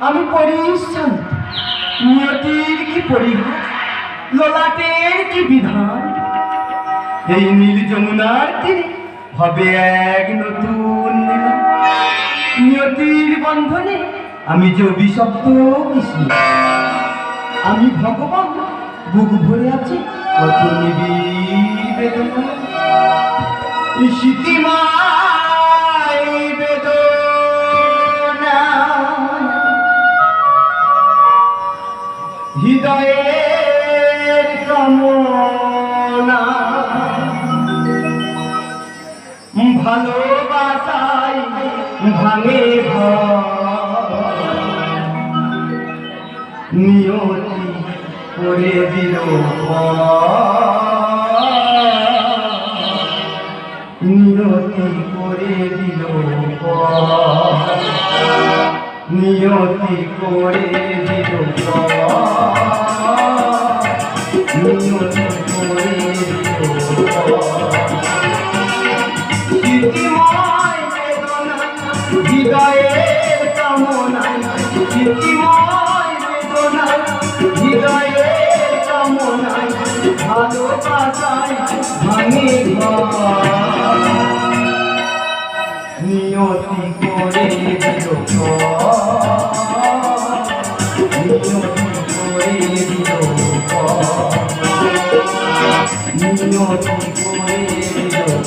আমি পরিশ্রাম। নিয়তির কি পরিহাস ললাটের কি বিধান? এই নীল যমুনার তীরে হবে এক নতুন নিয়তির বন্ধনে আমি যে অভিশপ্ত কৃষ্ণ। আমি ভগবান, বুক ভরে আছি কত নিবিড় বেদনা। এই হৃদয়ের কামনা ভালোবাসাই ভাঙে নিয়তি করে দিল হৃদয়ের কামনা স্মৃতিময় বেদনা হৃদয়ের কামনা ভালোবাসায় ভাঙে নিয়তি করে দিল নিয়তি করে দিল নিয়তি করে দিল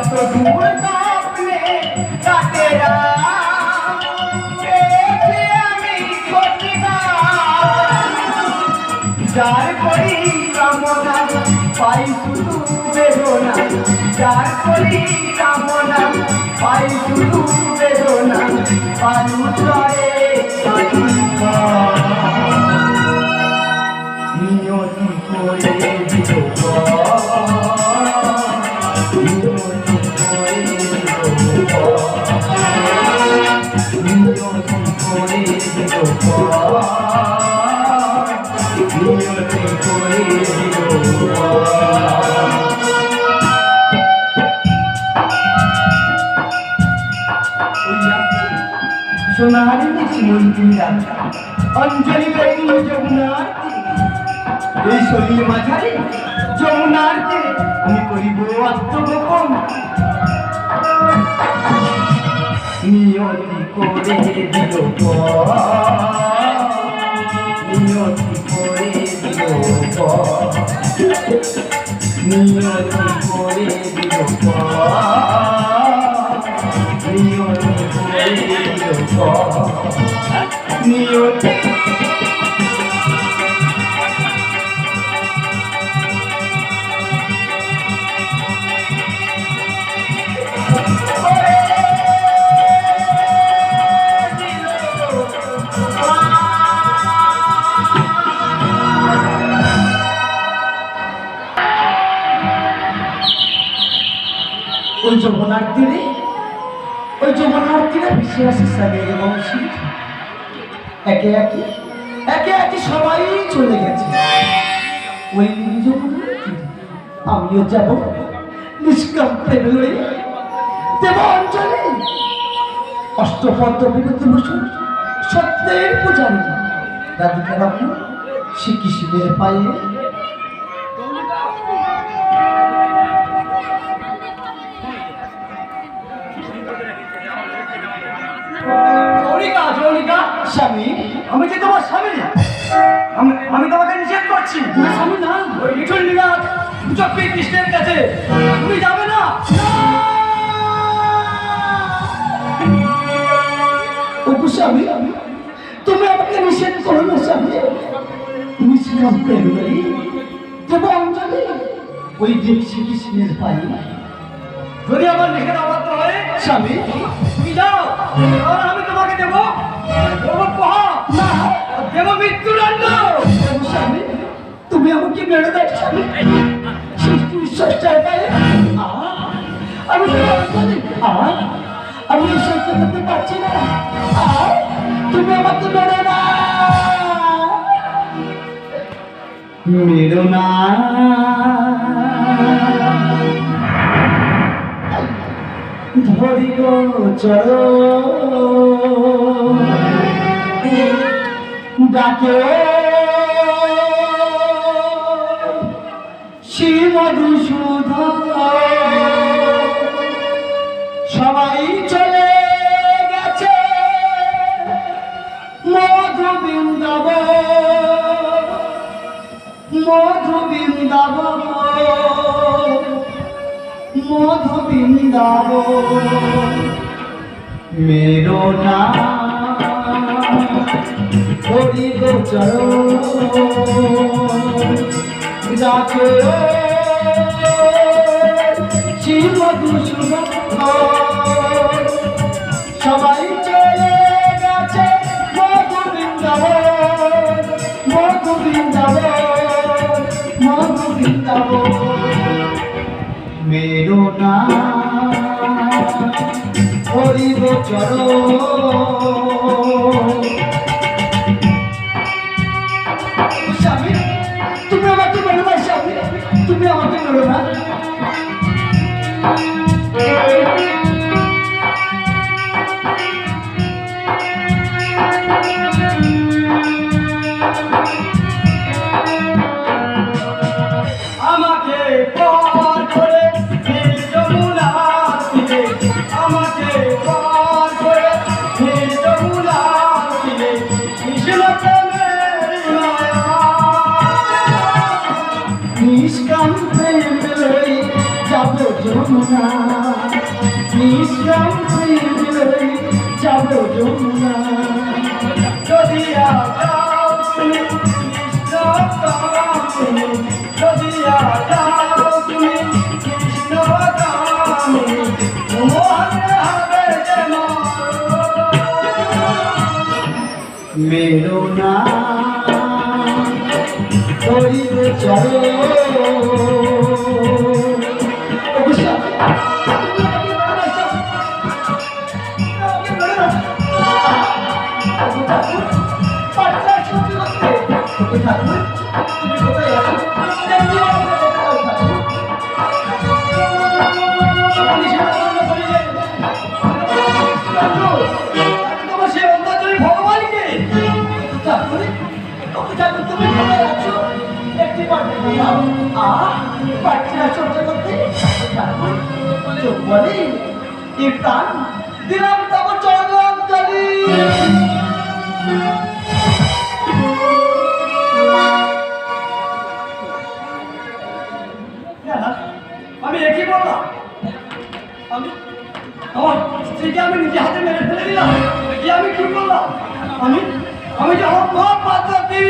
কত দূর তাপনে কাটে আমি যার করি কামনা পাই শুধু বেদনা যার করি কামনা পাই শুধু বেদনা পালু অঞ্জলি লাগি যমুনার। এই শরীর মাঝারে যমুনার আমি করিব আত্মগোপন। নিয়তি করে দিল নিয়তি করে দিল নিয়তি করে দিল নিয়তি করে দিল ওই যমুনার তীরে ওই যমুনার তীরে ভেসে আসে সাগের বংশী। একে একে একে একে সবাই চলে গেছে। ওই আমিও যাব নিষ্কাম প্রেম লয়ে দেব অঞ্চলে অষ্টপদ্ম বিরুদ্ধ সত্যের পূজারী। রাধিকা বাবু শ্রীকৃষ্ণের পায়ে? স্বামী। আমি যে তোমার স্বামী আমি আমি তোমাকে নিষেধ করছি। স্বামী না ওই লিটল চক্রী কৃষ্ণের কাছে। তুমি যাবে না? স্বামী তুমি আমাকে নিষেধ করো না স্বামী। নিষেধ করেছিলাম প্রেমী দেব অঞ্জলি ওই শ্রীকৃষ্ণের পায়ে। যদি আমার লিখে অবাধ্য হয় স্বামী তুমি যাও আমি তোমাকে দেবো। দেবো উপহার মৃত্যুদণ্ড! স্বামী, তুমি আমাকে মেরে দাও, স্বামী। সৃষ্টি বিশ্বাস চাই আমি আমি এই করতে পারছি না। তুমি আমাকে মেরে না মেরো না। ধরিব চর ডাকে। শ্রীমধুসূদন সবাই চলে গেছে মধু বৃন্দাব মধু বৃন্দাব মধু বৃন্দাব মেরো না। হরি গোচর যাকে শ্রীমধুসূদন সবাই চলে গেছে মধু বৃন্দাবন মধু বৃন্দাবন মধু বৃন্দাবন মেরো না হরিব চর 哦。যমুনা নিষ্কাম প্রেম যাব যমুনা যদি আজাও তুমি কৃষ্ণ কামে দিলাম তখন না, আমি একই বললাম। আমি আমার স্ত্রীকে আমি নিজে হাতে মেরে ফেলে দিলাম। কি আমি কি করলাম আমি আমি যে আমার মহাপাতকি।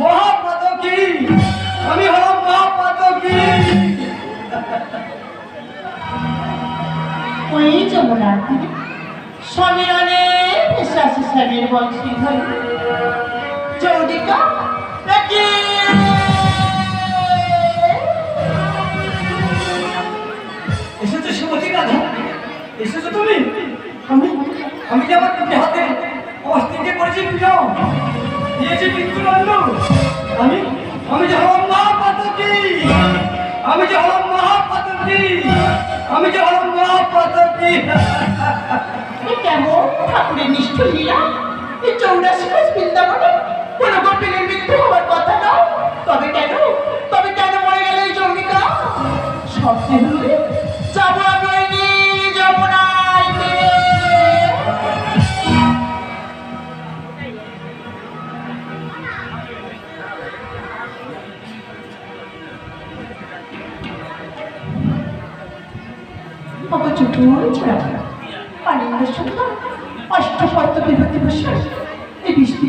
মহাপাতকি। আমি হলাম মহাপাতকি। ওই যমুনার তীরে সমীরণে বিশ্বাসী স্বামীর বংশী ধরে। তুমি? আমি আমি যে আমার নিজে হাতে স্ত্রীকে করেছি বিজয় দিয়েছি মৃত্যুদণ্ড আমি আমি যে হলাম মহাপাতকি আমি যে হলাম মহাপাতকি আমি যে হলাম মহাপাতকি এ কেমন? ঠাকুরের নিষ্ঠুর লীলা? এই চৌরাশি মাস বৃন্দাবনে? কোনো গোপিনের মৃত্যু হওয়ার কথা না তবে কেন? তবে কেন মরে গেল এই চৌরিকা স্বপ্নে বাবা চতুর ছাড়া অনিন্দ সুন্দর অষ্টপত্র বিভূতি ভূষণ এই বৃষ্টি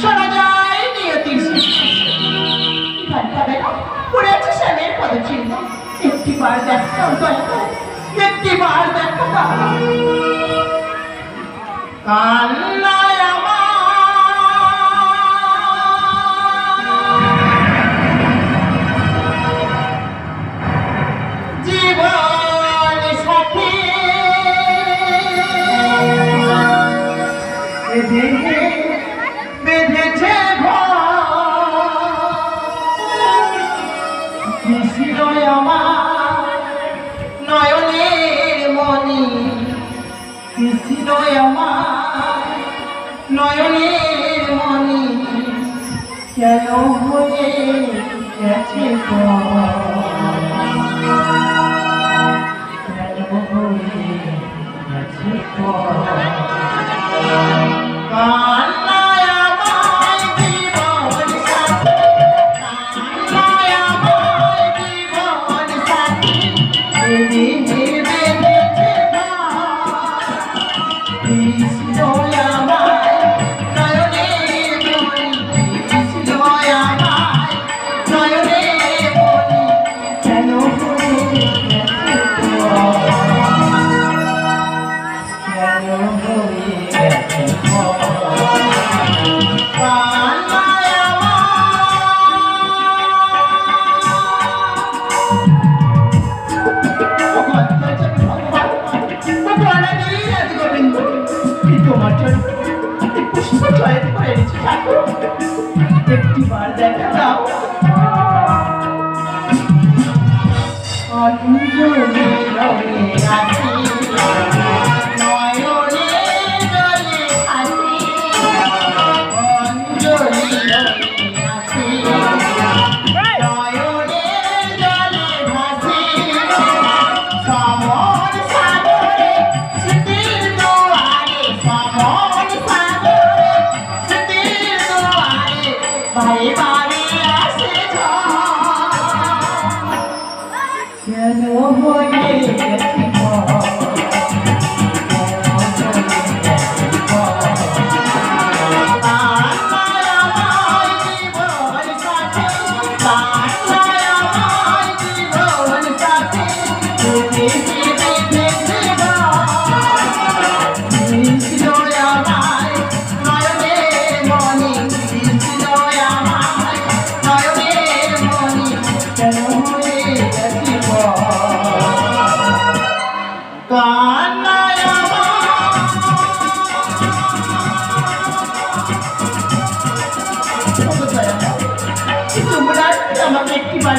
শোনা যায় নিয়তির একটি বার দেখা কান্নায় গেছে একটি পুষ্প চয়ন করে ঠাকুর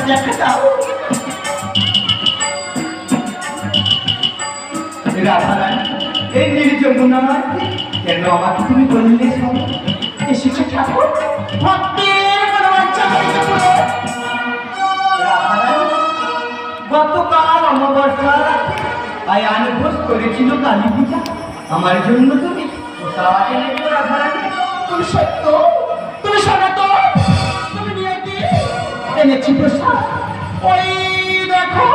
একটি দাও রাধারানী এই নির্যমুনা কেন আমাকে তুমি বললে সব এসেছে ঠাকুর, ভক্তের মনোবাঞ্ছা গতকাল অমাবস্যা রাতে আয়ান করেছিল কালী পূজা। আমার জন্য তুমি সত্য এনেছি প্রসাদ ওই দেখো।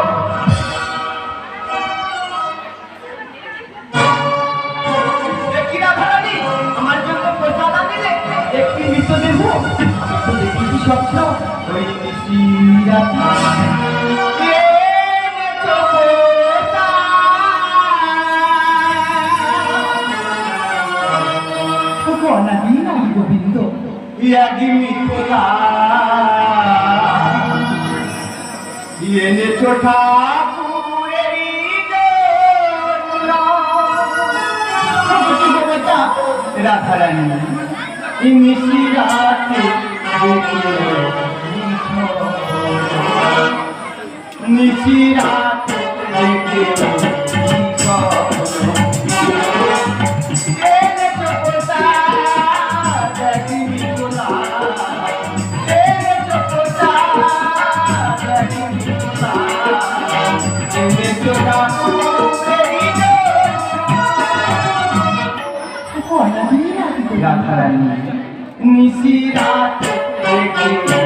আমার জন্য প্রসাদ আনিলে একটি মৃতদেহ স্বপ্ন? ওই মিশিরাতি এনেছো প্রসাদ। অনাদিন এনেছো রাধারানী ইংলিশি রাতে নিশি রাতে রাধারানী নিশি রাতে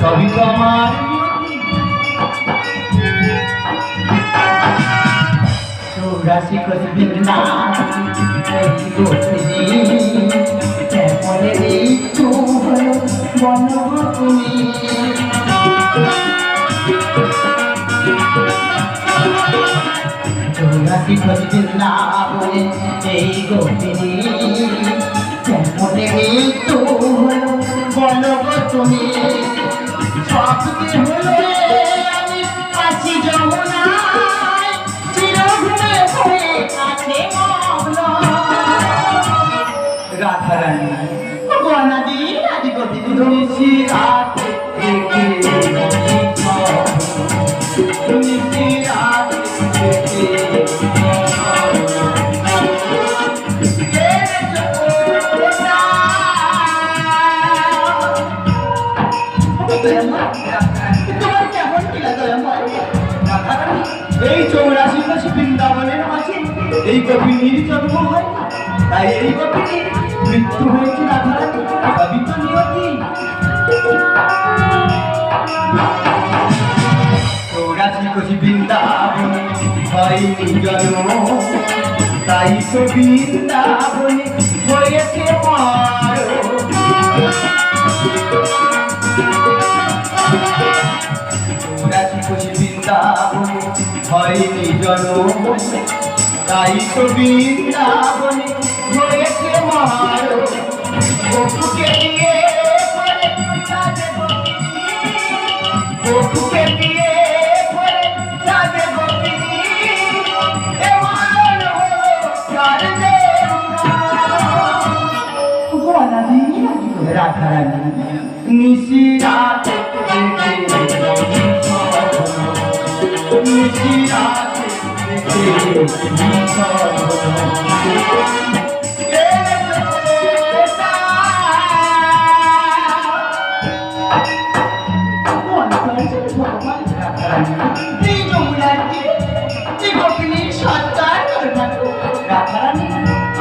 সবই তো আমার নিয়তি। চৌরাশি এই গোপনী কেমনে হলো বলো তুমি এই গোপনী কেমনে তুমি সবই হলো এই গোপিনীর জন্ম হয় না। তাই এই গোপিনীর মৃত্যু হয়েছে রাধারানী সবই তো নিয়তি জন্ম। তাই তো বৃন্দাবনে হয়নি জন্ম। তাই তো বৃন্দাবনে হয়েছে বপুকে দিয়ে। বপুকে দিয়ে। রাধারানী নিশি রাত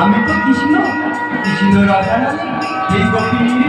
আমি তো কৃষ্ণ কৃষ্ণ রাধারানী এই গোপিনীর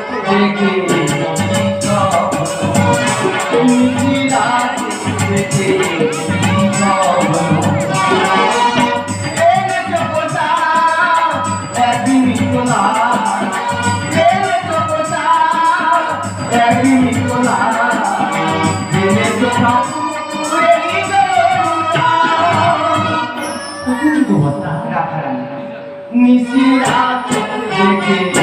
নিশিরাত দেখে